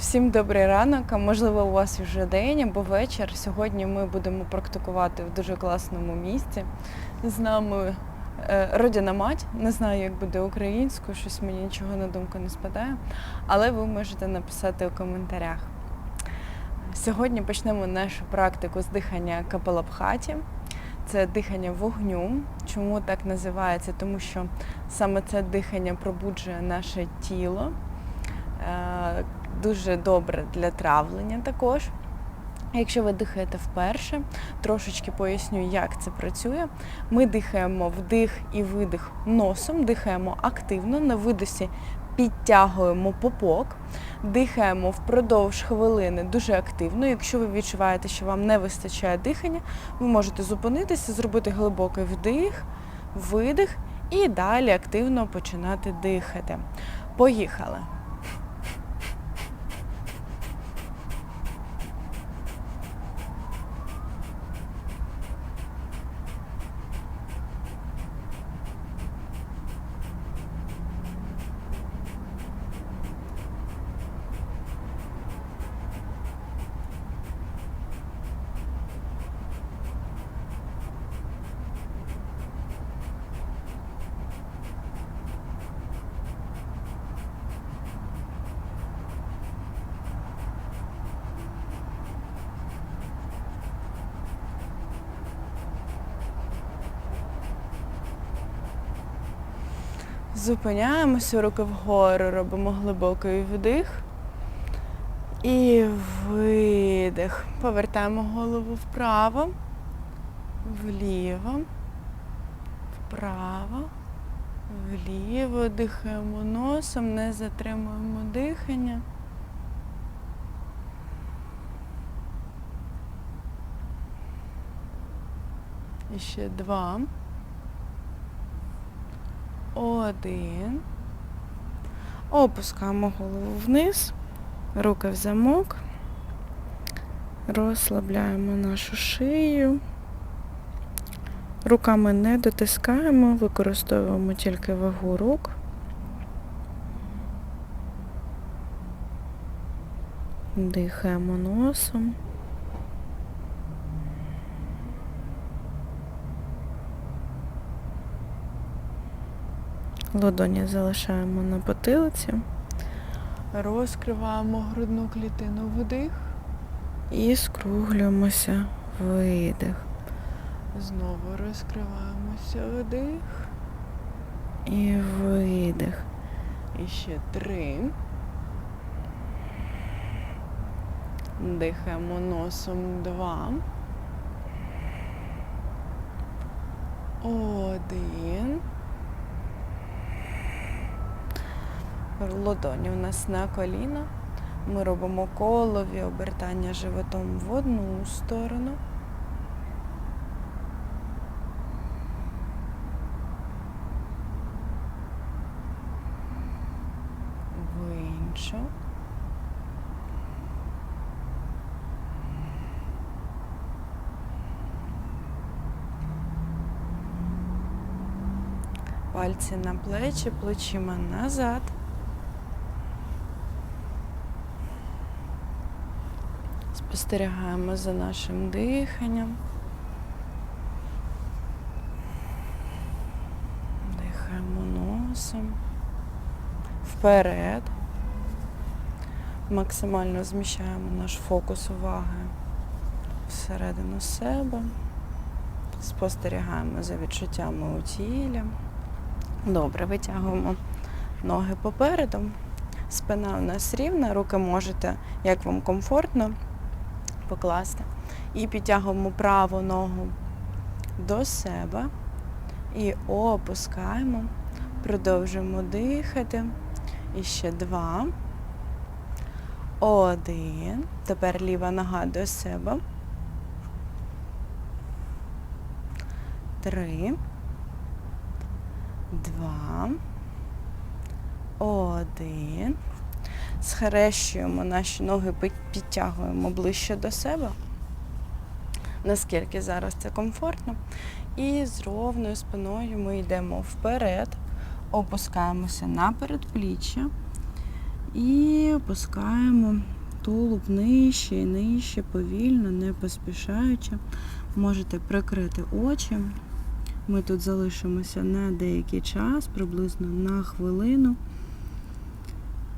Всім добрий ранок, можливо у вас вже день або вечір. Сьогодні ми будемо практикувати в дуже класному місці. З нами е, родина мать, не знаю, як буде українською, щось мені нічого на думку не спадає, але ви можете написати у коментарях. Сьогодні почнемо нашу практику з дихання капалабхаті. Це дихання вогню. Чому так називається? Тому що саме це дихання пробуджує наше тіло. Дуже добре для травлення також. Якщо ви дихаєте вперше, трошечки поясню, як це працює. Ми дихаємо вдих і видих носом, дихаємо активно, на видосі підтягуємо попок, дихаємо впродовж хвилини дуже активно. Якщо ви відчуваєте, що вам не вистачає дихання, ви можете зупинитися, зробити глибокий вдих, видих і далі активно починати дихати. Поїхали! Зупиняємося, руки вгору, робимо глибокий вдих і видих. Повертаємо голову вправо, вліво, вправо, вліво, дихаємо носом, не затримуємо дихання. І ще два. Один. Опускаємо голову вниз, руки в замок. Розслабляємо нашу шию. Руками не дотискаємо, використовуємо тільки вагу рук. Дихаємо носом. Ладоні залишаємо на потилиці. Розкриваємо грудну клітину вдих. І скруглюємося видих. Знову розкриваємося вдих. І видих. І ще три. Дихаємо носом два. Один. Ладоні у нас на коліна. Ми робимо колові обертання животом в одну сторону. В іншу. Пальці на плечі, плечима назад. Спостерігаємо за нашим диханням. Дихаємо носом. Вперед. Максимально зміщаємо наш фокус уваги всередину себе. Спостерігаємо за відчуттями у тілі. Добре, витягуємо ноги попереду. Спина у нас рівна, руки можете, як вам комфортно, покласти. І підтягуємо праву ногу до себе і опускаємо. Продовжуємо дихати. І ще два. Один. Тепер ліва нога до себе. Три. Два. Один. Схрещуємо наші ноги, підтягуємо ближче до себе, наскільки зараз це комфортно. І з ровною спиною ми йдемо вперед, опускаємося на передпліччя І опускаємо тулуб нижче і нижче, повільно, не поспішаючи. Можете прикрити очі. Ми тут залишимося на деякий час, приблизно на хвилину.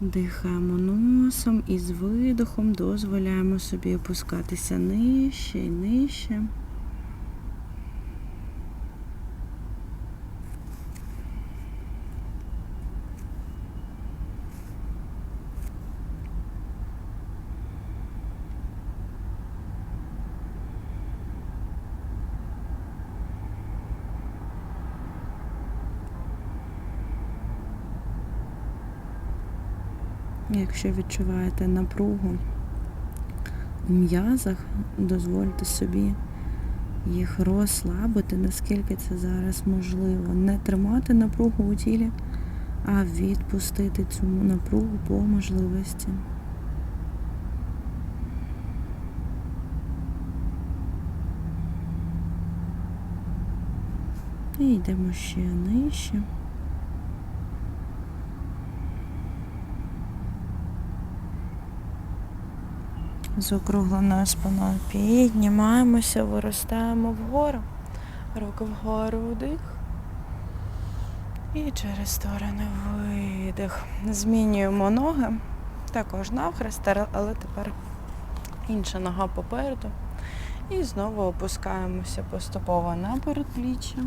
Дихаємо носом і з видохом дозволяємо собі опускатися нижче і нижче. Якщо відчуваєте напругу у м'язах, дозвольте собі їх розслабити, наскільки це зараз можливо. Не тримати напругу у тілі, а відпустити цю напругу по можливості. І йдемо ще нижче. З округленою спиною піднімаємося, виростаємо вгору. Руки вгору вдих. І через сторони видих. Змінюємо ноги. Також навхрест, але тепер інша нога попереду. І знову опускаємося поступово на передпліччя.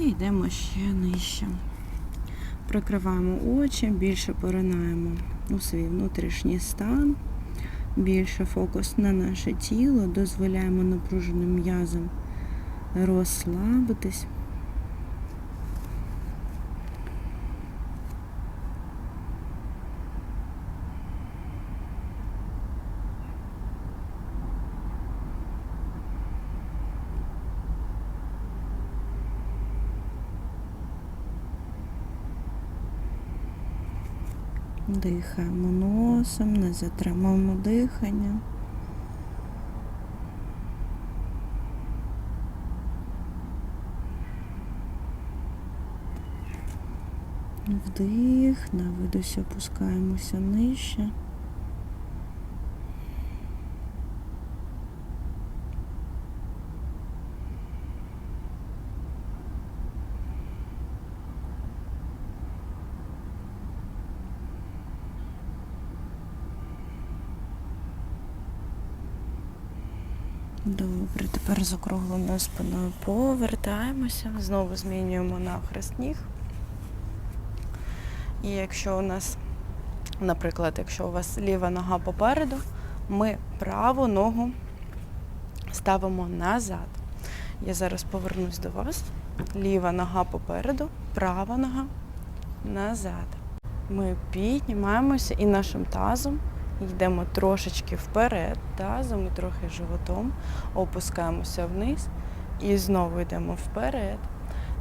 І йдемо ще нижче. Прикриваємо очі, більше поринаємо у свій внутрішній стан більше фокус на наше тіло, дозволяємо напруженим м'язам розслабитись. Дихаємо носом, не затримуємо дихання. Вдих, на видосі опускаємося нижче. Добре, тепер з округленою спиною повертаємося, знову змінюємо нахрест ніг. І якщо у нас, наприклад, якщо у вас ліва нога попереду, ми праву ногу ставимо назад. Я зараз повернусь до вас. Ліва нога попереду, права нога назад. Ми піднімаємося і нашим тазом Йдемо трошечки вперед, тазом і трохи животом, опускаємося вниз і знову йдемо вперед.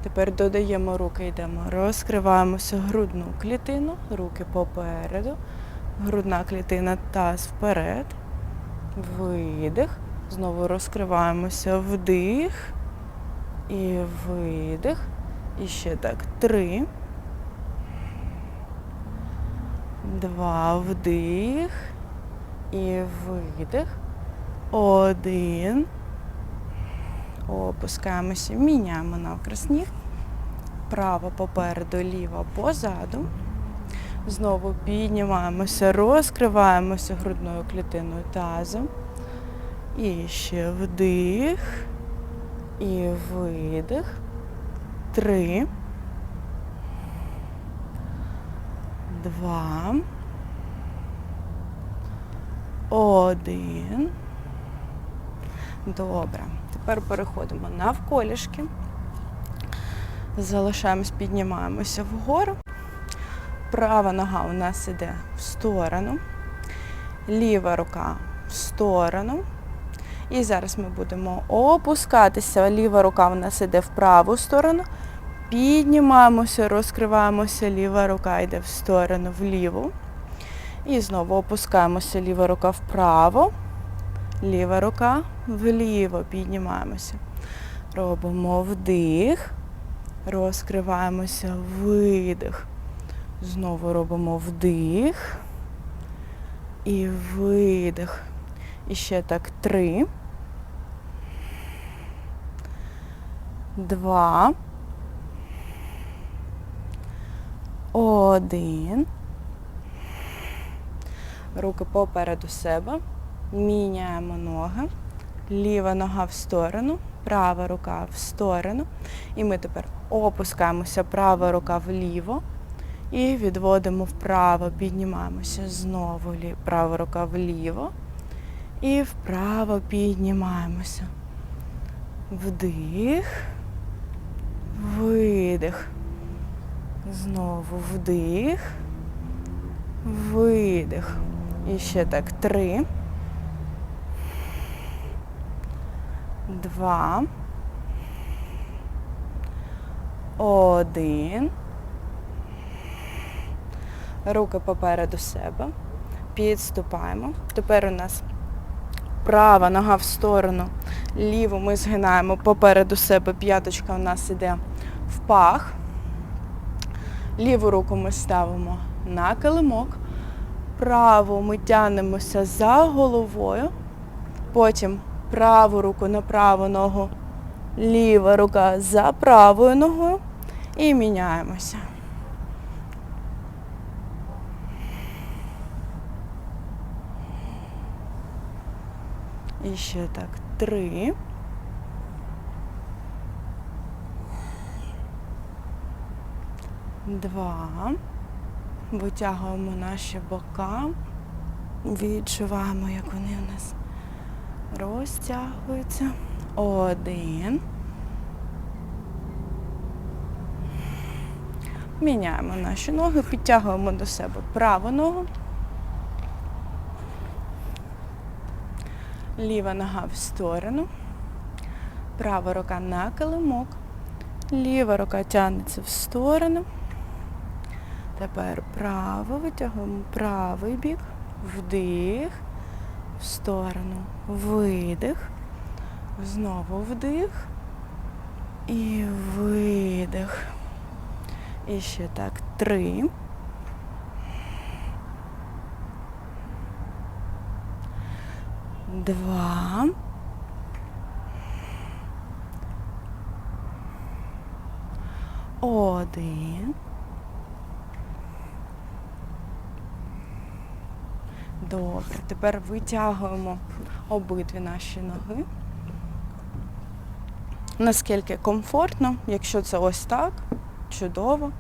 Тепер додаємо руки, йдемо, розкриваємося грудну клітину, руки попереду, грудна клітина, таз вперед, видих. Знову розкриваємося вдих і видих. І ще так. Три. Два вдих і видих. Один. Опускаємося, міняємо навкрест ніг. Право попереду, ліво позаду. Знову піднімаємося, розкриваємося грудною клітиною тазом. І ще вдих. І видих. Три. Два. Один. Добре. Тепер переходимо навколішки. Залишаємось, піднімаємося вгору. Права нога у нас іде в сторону, ліва рука в сторону. І зараз ми будемо опускатися. Ліва рука у нас іде в праву сторону, Піднімаємося, розкриваємося, ліва рука йде в сторону вліву. І знову опускаємося, ліва рука вправо, ліва рука вліво. Піднімаємося. Робимо вдих, розкриваємося, видих. Знову робимо вдих. І видих. І ще так три. Два. Один. Руки попереду себе. Міняємо ноги. Ліва нога в сторону, права рука в сторону. І ми тепер опускаємося, права рука вліво. І відводимо вправо, піднімаємося знову права рука вліво. І вправо піднімаємося. Вдих. Видих. Знову вдих. Видих. І ще так три. Два. Один. Руки попереду себе. Підступаємо. Тепер у нас права нога в сторону. Ліву ми згинаємо попереду себе. П'яточка у нас іде в пах. Ліву руку ми ставимо на килимок. Праву ми тянемося за головою. Потім праву руку на праву ногу. Ліва рука за правою ногою. І міняємося. І ще так. Три. Два. Витягуємо наші бока. Відчуваємо, як вони у нас розтягуються. Один. Міняємо наші ноги, підтягуємо до себе праву ногу. Ліва нога в сторону. Права рука на килимок. Ліва рука тягнеться в сторону. Тепер право витягуємо правий бік. Вдих. В сторону. Видих. Знову вдих. І видих. І ще так. Три. Два. Один. Добре. Тепер витягуємо обидві наші ноги. Наскільки комфортно, якщо це ось так, чудово,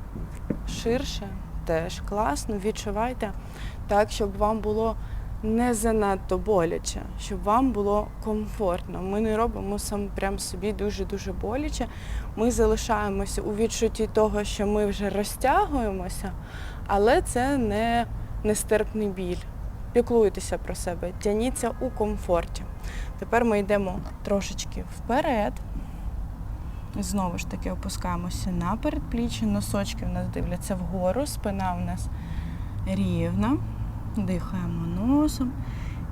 ширше, теж класно. Відчувайте так, щоб вам було не занадто боляче, щоб вам було комфортно. Ми не робимо сам прям собі дуже-дуже боляче. Ми залишаємося у відчутті того, що ми вже розтягуємося, але це не нестерпний біль. Піклуйтеся про себе, тяніться у комфорті. Тепер ми йдемо трошечки вперед. Знову ж таки опускаємося на передпліччя, носочки в нас дивляться вгору, спина у нас рівна. Дихаємо носом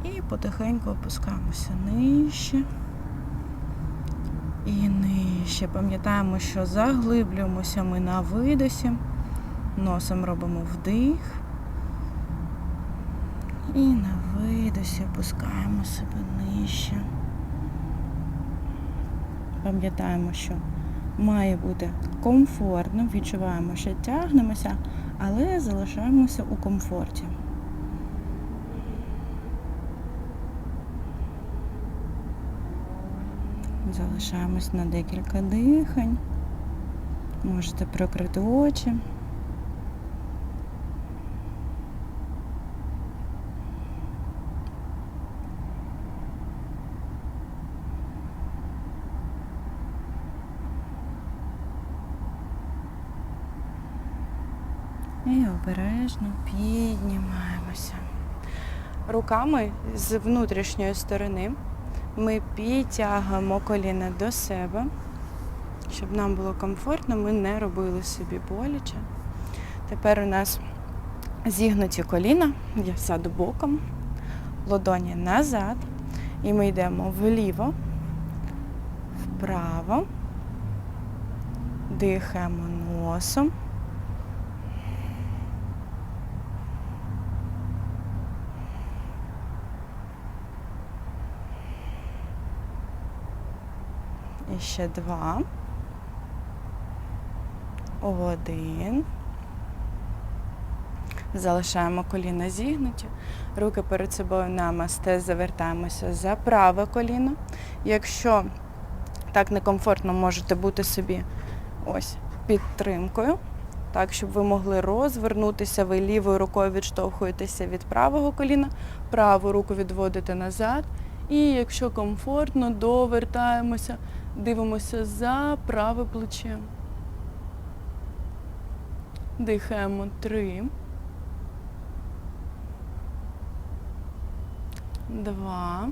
і потихеньку опускаємося нижче і нижче. Пам'ятаємо, що заглиблюємося ми на видосі. Носом робимо вдих. І на видосі опускаємо себе нижче. Пам'ятаємо, що має бути комфортно, відчуваємо, що тягнемося, але залишаємося у комфорті. Залишаємось на декілька дихань. Можете прикрити очі. І обережно піднімаємося. Руками з внутрішньої сторони ми підтягуємо коліна до себе, щоб нам було комфортно, ми не робили собі боляче. Тепер у нас зігнуті коліна, я сяду боком, ладоні назад. І ми йдемо вліво, вправо, дихаємо носом. Ще два. Один. Залишаємо коліна зігнуті. Руки перед собою намасте, завертаємося за праве коліно. Якщо так некомфортно, можете бути собі ось підтримкою, так, щоб ви могли розвернутися, ви лівою рукою відштовхуєтеся від правого коліна, праву руку відводите назад. І якщо комфортно, довертаємося, дивимося за праве плече. Дихаємо три. Два.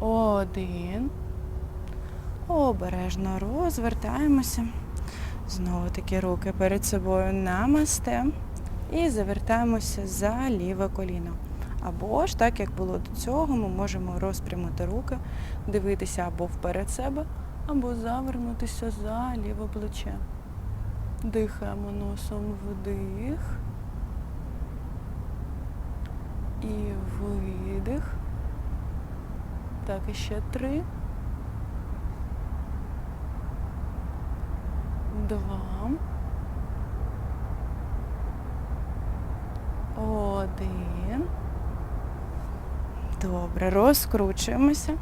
Один. Обережно розвертаємося. Знову таки руки перед собою намасте. І завертаємося за ліве коліно. Або ж, так як було до цього, ми можемо розпрямити руки, дивитися або вперед себе, або завернутися за ліве плече. Дихаємо носом вдих. І видих. Так, і ще три. Два. Один. Добре, розкручуємося.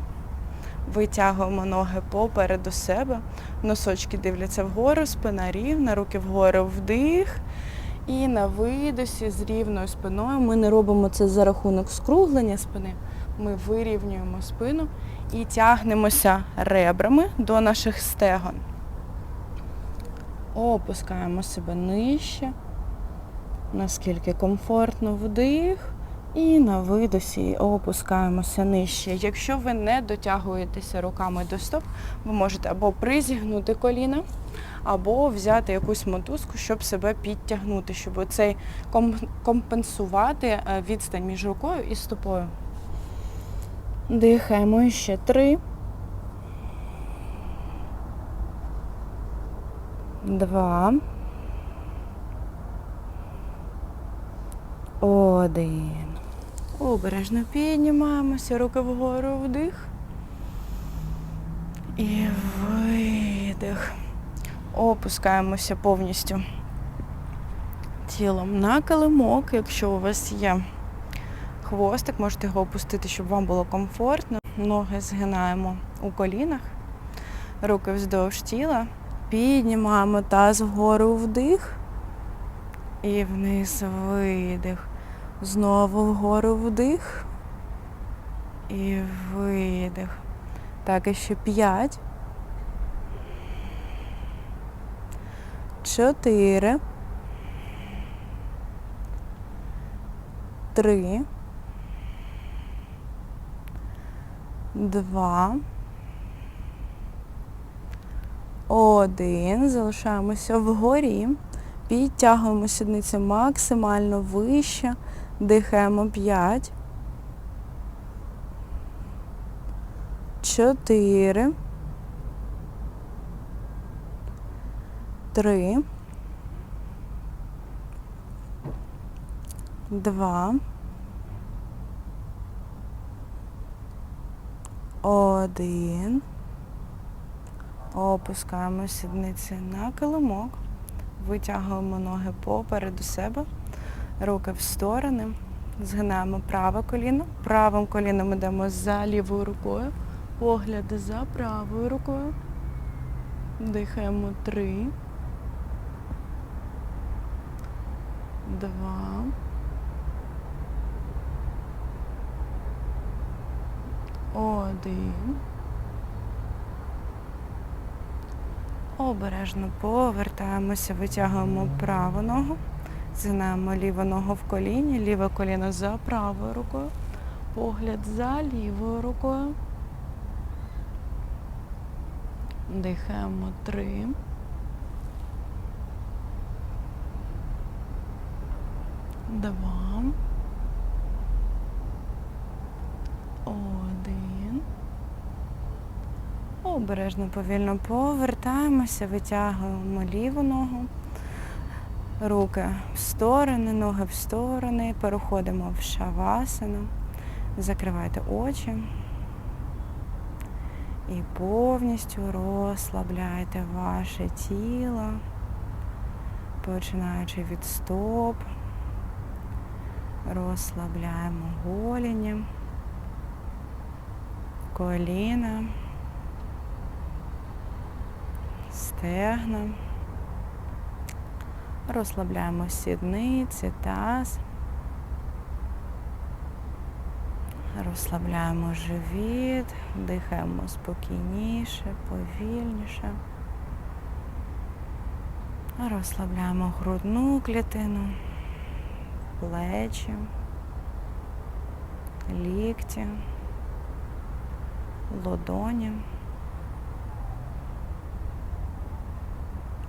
Витягуємо ноги попереду себе. Носочки дивляться вгору, спина рівна, руки вгору вдих. І на видосі з рівною спиною ми не робимо це за рахунок скруглення спини. Ми вирівнюємо спину і тягнемося ребрами до наших стегон. Опускаємо себе нижче, наскільки комфортно вдих. І на видосі опускаємося нижче. Якщо ви не дотягуєтеся руками до стоп, ви можете або призігнути коліна, або взяти якусь мотузку, щоб себе підтягнути, щоб оцей ком- компенсувати е, відстань між рукою і стопою. Дихаємо ще три. Два. Один. Обережно піднімаємося, руки вгору вдих. І видих. Опускаємося повністю тілом на килимок. Якщо у вас є хвостик, можете його опустити, щоб вам було комфортно. Ноги згинаємо у колінах, руки вздовж тіла. Піднімаємо таз вгору вдих. І вниз видих. Знову вгору вдих. І видих. Так, і ще п'ять. Чотири. Три. Два. Один. Залишаємося вгорі. Підтягуємо сідницю максимально вище. Дихаємо 5. 4. 3. 2. 1. Опускаємо сідниці на килимок. Витягуємо ноги попереду себе, руки в сторони, згинаємо праве коліно, правим коліном йдемо за лівою рукою, погляд за правою рукою. Дихаємо три. Два. Один. Обережно повертаємося, витягуємо праву ногу, згинаємо ліву ногу в коліні, ліве коліно за правою рукою, погляд за лівою рукою. Дихаємо три. Два. Один. Обережно повільно повертаємося, витягуємо ліву ногу, руки в сторони, ноги в сторони, переходимо в шавасану. Закривайте очі. І повністю розслабляйте ваше тіло, починаючи від стоп, розслабляємо голені, коліна, стегна, розслабляємо сідниці, таз. Розслабляємо живіт, дихаємо спокійніше, повільніше. Розслабляємо грудну клітину, плечі, лікті, ладоні.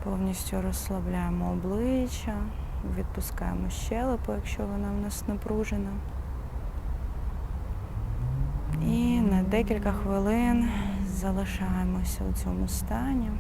Повністю розслабляємо обличчя, відпускаємо щелепу, якщо вона в нас напружена. І на декілька хвилин залишаємося у цьому стані.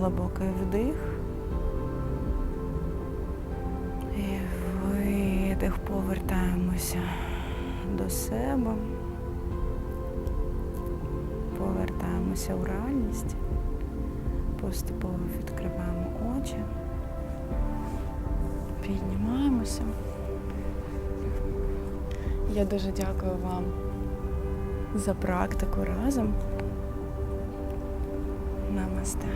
Глибокий вдих. І видих, повертаємося до себе. Повертаємося у реальність. Поступово відкриваємо очі. Піднімаємося. Я дуже дякую вам за практику разом. Намасте.